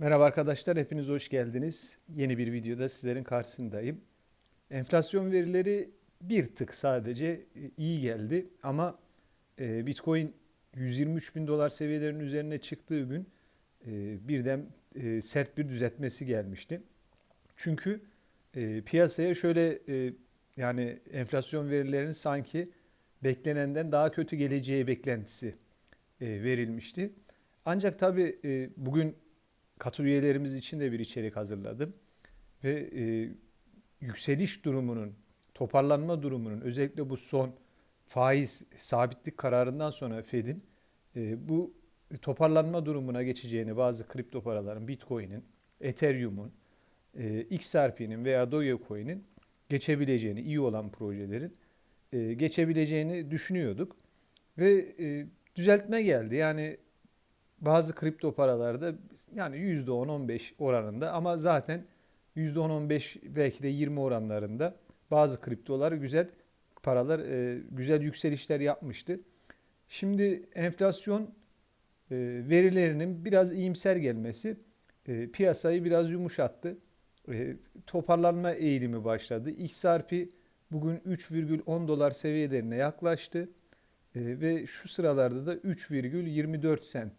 Merhaba arkadaşlar, hepiniz hoş geldiniz. Yeni bir videoda sizlerin karşısındayım. Enflasyon verileri bir tık sadece e, iyi geldi ama e, Bitcoin 123 bin dolar seviyelerinin üzerine çıktığı gün e, birden sert bir düzeltmesi gelmişti. Çünkü piyasaya şöyle yani enflasyon verilerinin sanki beklenenden daha kötü geleceği beklentisi verilmişti. Ancak tabii bugün katıl üyelerimiz için de bir içerik hazırladım. Ve e, yükseliş durumunun, toparlanma durumunun özellikle bu son faiz sabitlik kararından sonra Fed'in e, bu toparlanma durumuna geçeceğini bazı kripto paraların, Bitcoin'in, Ethereum'un, e, XRP'nin veya Dogecoin'in geçebileceğini, iyi olan projelerin e, geçebileceğini düşünüyorduk. Ve e, düzeltme geldi. Yani bazı kripto paralarda yani %10-15 oranında ama zaten %10-15 belki de 20 oranlarında bazı kriptolar güzel paralar e, güzel yükselişler yapmıştı. Şimdi enflasyon e, verilerinin biraz iyimser gelmesi e, piyasayı biraz yumuşattı. Toparlanma eğilimi başladı. XRP bugün 3,10 dolar seviyelerine yaklaştı. Ve şu sıralarda da 3,24 sent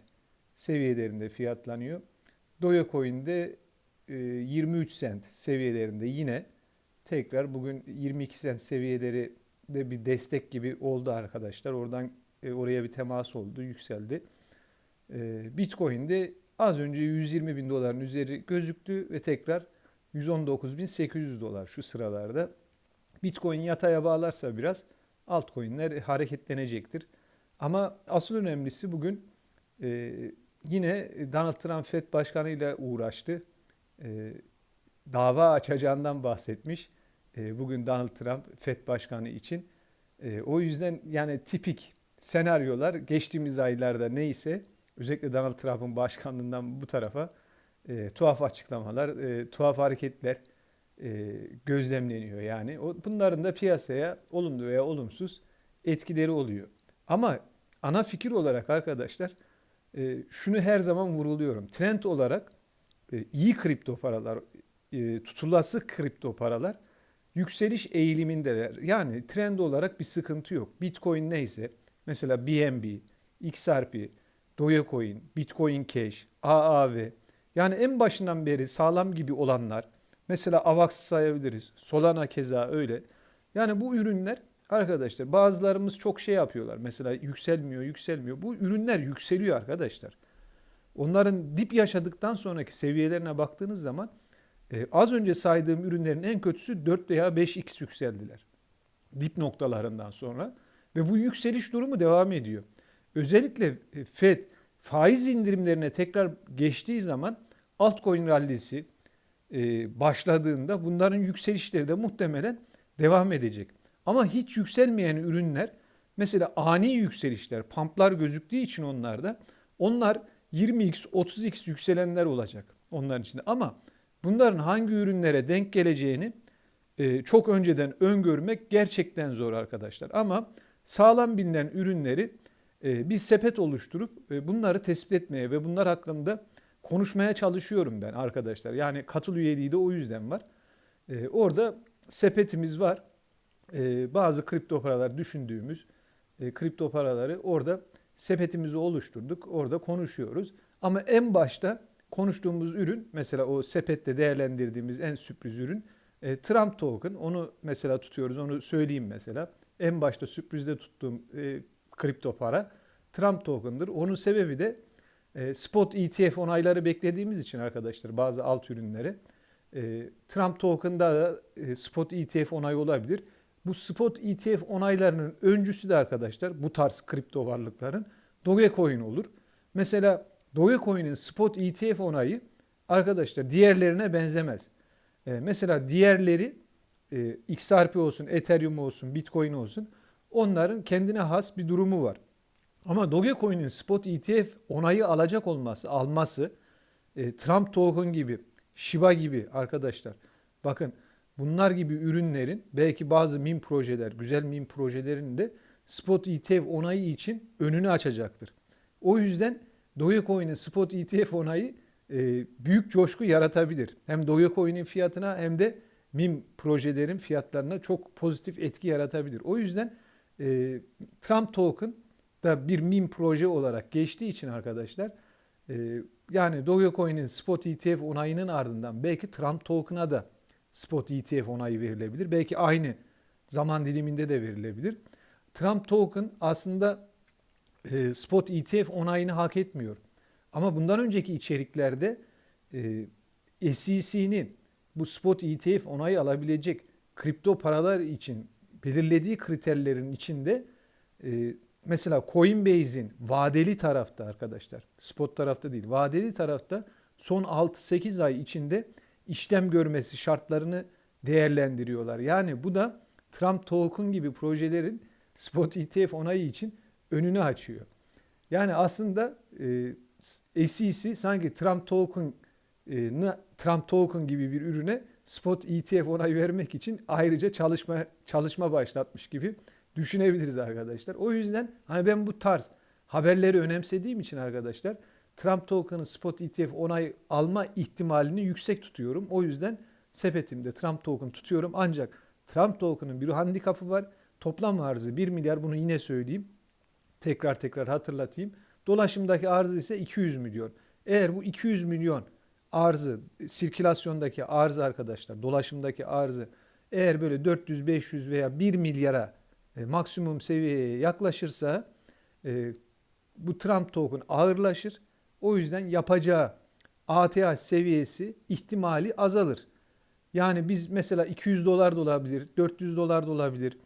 seviyelerinde fiyatlanıyor. Dogecoin'de e, 23 sent seviyelerinde yine tekrar bugün 22 sent seviyeleri de bir destek gibi oldu arkadaşlar. Oradan e, oraya bir temas oldu, yükseldi. E, Bitcoin'de az önce 120 bin doların üzeri gözüktü ve tekrar 119.800 dolar şu sıralarda. Bitcoin yataya bağlarsa biraz altcoin'ler hareketlenecektir. Ama asıl önemlisi bugün e, yine Donald Trump FED Başkanı ile uğraştı. E, dava açacağından bahsetmiş. E, bugün Donald Trump FED Başkanı için. E, o yüzden yani tipik senaryolar geçtiğimiz aylarda neyse özellikle Donald Trump'ın başkanlığından bu tarafa e, tuhaf açıklamalar, e, tuhaf hareketler e, gözlemleniyor. Yani o, bunların da piyasaya olumlu veya olumsuz etkileri oluyor. Ama ana fikir olarak arkadaşlar e, şunu her zaman vuruluyorum. Trend olarak e, iyi kripto paralar, e, tutulası kripto paralar yükseliş eğilimindeler. Yani trend olarak bir sıkıntı yok. Bitcoin neyse mesela BNB, XRP, Dogecoin, Bitcoin Cash, AAV yani en başından beri sağlam gibi olanlar mesela AVAX sayabiliriz. Solana keza öyle. Yani bu ürünler Arkadaşlar bazılarımız çok şey yapıyorlar. Mesela yükselmiyor, yükselmiyor. Bu ürünler yükseliyor arkadaşlar. Onların dip yaşadıktan sonraki seviyelerine baktığınız zaman e, az önce saydığım ürünlerin en kötüsü 4 veya 5x yükseldiler. Dip noktalarından sonra ve bu yükseliş durumu devam ediyor. Özellikle e, Fed faiz indirimlerine tekrar geçtiği zaman altcoin rallisi e, başladığında bunların yükselişleri de muhtemelen devam edecek. Ama hiç yükselmeyen ürünler mesela ani yükselişler, pumplar gözüktüğü için onlarda onlar 20x, 30x yükselenler olacak onların içinde. Ama bunların hangi ürünlere denk geleceğini e, çok önceden öngörmek gerçekten zor arkadaşlar. Ama sağlam bilinen ürünleri e, bir sepet oluşturup e, bunları tespit etmeye ve bunlar hakkında konuşmaya çalışıyorum ben arkadaşlar. Yani katıl üyeliği de o yüzden var. Orada sepetimiz var e, bazı kripto paralar düşündüğümüz e, kripto paraları orada sepetimizi oluşturduk. Orada konuşuyoruz. Ama en başta konuştuğumuz ürün mesela o sepette değerlendirdiğimiz en sürpriz ürün e, Trump token. Onu mesela tutuyoruz. Onu söyleyeyim mesela. En başta sürprizde tuttuğum e, kripto para Trump token'dır. Onun sebebi de e, spot ETF onayları beklediğimiz için arkadaşlar bazı alt ürünleri. E, Trump token'da da e, spot ETF onay olabilir. Bu spot ETF onaylarının öncüsü de arkadaşlar bu tarz kripto varlıkların Dogecoin olur. Mesela Dogecoin'in spot ETF onayı arkadaşlar diğerlerine benzemez. Ee, mesela diğerleri e, XRP olsun, Ethereum olsun, Bitcoin olsun onların kendine has bir durumu var. Ama Dogecoin'in spot ETF onayı alacak olması, alması e, Trump token gibi, Shiba gibi arkadaşlar bakın bunlar gibi ürünlerin belki bazı min projeler, güzel min projelerin de spot ETF onayı için önünü açacaktır. O yüzden Dogecoin'in spot ETF onayı e, büyük coşku yaratabilir. Hem Dogecoin'in fiyatına hem de meme projelerin fiyatlarına çok pozitif etki yaratabilir. O yüzden e, Trump Token da bir meme proje olarak geçtiği için arkadaşlar e, yani Dogecoin'in spot ETF onayının ardından belki Trump Token'a da spot ETF onayı verilebilir. Belki aynı zaman diliminde de verilebilir. Trump Token aslında e, spot ETF onayını hak etmiyor. Ama bundan önceki içeriklerde e, SEC'nin bu spot ETF onayı alabilecek kripto paralar için belirlediği kriterlerin içinde e, mesela Coinbase'in vadeli tarafta arkadaşlar, spot tarafta değil, vadeli tarafta son 6-8 ay içinde işlem görmesi şartlarını değerlendiriyorlar. Yani bu da Trump Token gibi projelerin spot ETF onayı için önünü açıyor. Yani aslında e, SEC sanki Trump Token e, Trump Token gibi bir ürüne spot ETF onay vermek için ayrıca çalışma çalışma başlatmış gibi düşünebiliriz arkadaşlar. O yüzden hani ben bu tarz haberleri önemsediğim için arkadaşlar Trump Token'ın spot ETF onay alma ihtimalini yüksek tutuyorum. O yüzden sepetimde Trump Token tutuyorum. Ancak Trump Token'ın bir handikapı var. Toplam arzı 1 milyar bunu yine söyleyeyim. Tekrar tekrar hatırlatayım. Dolaşımdaki arzı ise 200 milyon. Eğer bu 200 milyon arzı, sirkülasyondaki arzı arkadaşlar, dolaşımdaki arzı eğer böyle 400, 500 veya 1 milyara e, maksimum seviyeye yaklaşırsa e, bu Trump token ağırlaşır. O yüzden yapacağı ATH seviyesi ihtimali azalır. Yani biz mesela 200 dolar da olabilir, 400 dolar da olabilir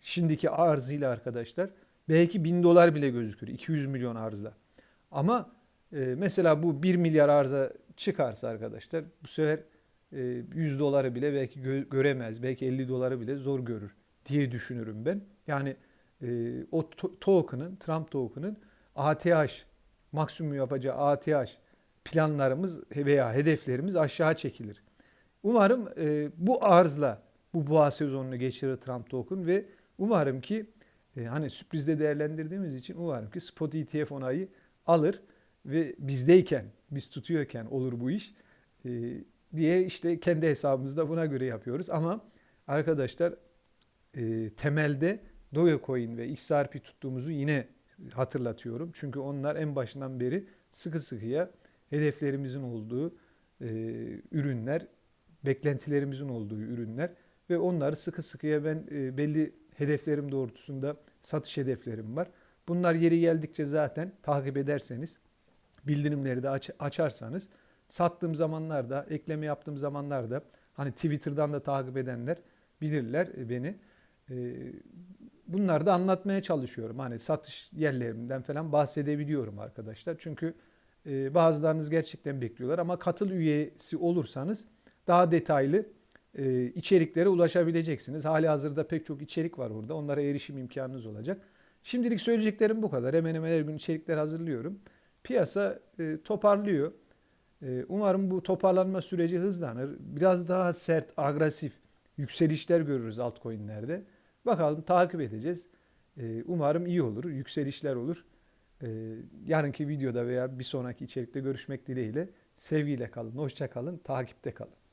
şimdiki arzıyla arkadaşlar. Belki 1000 dolar bile gözükür 200 milyon arzla. Ama e, mesela bu 1 milyar arza çıkarsa arkadaşlar bu sefer e, 100 doları bile belki gö- göremez. Belki 50 doları bile zor görür diye düşünürüm ben. Yani e, o to- token'ın, Trump token'ın ATH maksimum yapacağı ATH planlarımız veya hedeflerimiz aşağı çekilir. Umarım e, bu arzla bu boğa sezonunu geçirir Trump token ve umarım ki e, hani sürprizde değerlendirdiğimiz için umarım ki spot ETF onayı alır ve bizdeyken, biz tutuyorken olur bu iş e, diye işte kendi hesabımızda buna göre yapıyoruz. Ama arkadaşlar e, temelde Dogecoin ve XRP tuttuğumuzu yine hatırlatıyorum. Çünkü onlar en başından beri sıkı sıkıya hedeflerimizin olduğu e, ürünler, beklentilerimizin olduğu ürünler ve onları sıkı sıkıya ben e, belli hedeflerim doğrultusunda satış hedeflerim var. Bunlar yeri geldikçe zaten takip ederseniz, bildirimleri de aç, açarsanız sattığım zamanlarda, ekleme yaptığım zamanlarda hani Twitter'dan da takip edenler bilirler beni. E, bunları da anlatmaya çalışıyorum. Hani satış yerlerimden falan bahsedebiliyorum arkadaşlar. Çünkü e, bazılarınız gerçekten bekliyorlar ama katıl üyesi olursanız daha detaylı e, içeriklere ulaşabileceksiniz. Hali hazırda pek çok içerik var orada. Onlara erişim imkanınız olacak. Şimdilik söyleyeceklerim bu kadar. Hemen hemen her gün içerikler hazırlıyorum. Piyasa e, toparlıyor. E, umarım bu toparlanma süreci hızlanır. Biraz daha sert, agresif yükselişler görürüz altcoin'lerde. Bakalım takip edeceğiz. E, umarım iyi olur, yükselişler olur. E, yarınki videoda veya bir sonraki içerikte görüşmek dileğiyle. Sevgiyle kalın, hoşça kalın, takipte kalın.